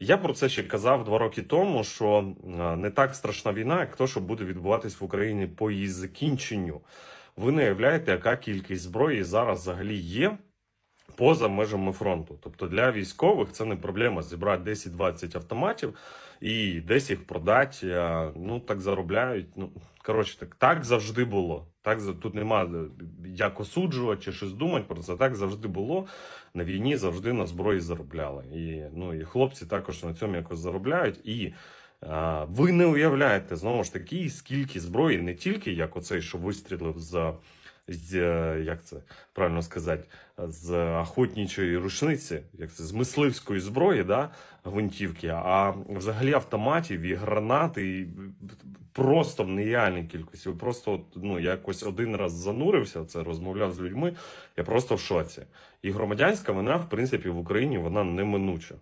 Я про це ще казав два роки тому, що е, не так страшна війна, як то, що буде відбуватись в Україні по її закінченню. Ви не уявляєте, яка кількість зброї зараз взагалі є поза межами фронту. Тобто для військових це не проблема зібрати 10-20 автоматів і десь їх продати. Ну так заробляють. Ну коротше, так, так завжди було. Так тут нема е, як осуджувати чи щось думати про це. Так завжди було. На війні завжди на зброї заробляли. І ну і хлопці також на цьому якось заробляють. І а, ви не уявляєте знову ж таки, скільки зброї, не тільки як оцей, що вистрілив з, з як це правильно сказати, з охотничої рушниці, як це з мисливської зброї, да, гвинтівки, а взагалі автоматів і гранат, і просто в нереальній кількості. Просто от, ну, я якось один раз занурився, це розмовляв з людьми. Я просто в шоці. І громадянська війна, в принципі, в Україні вона неминуча.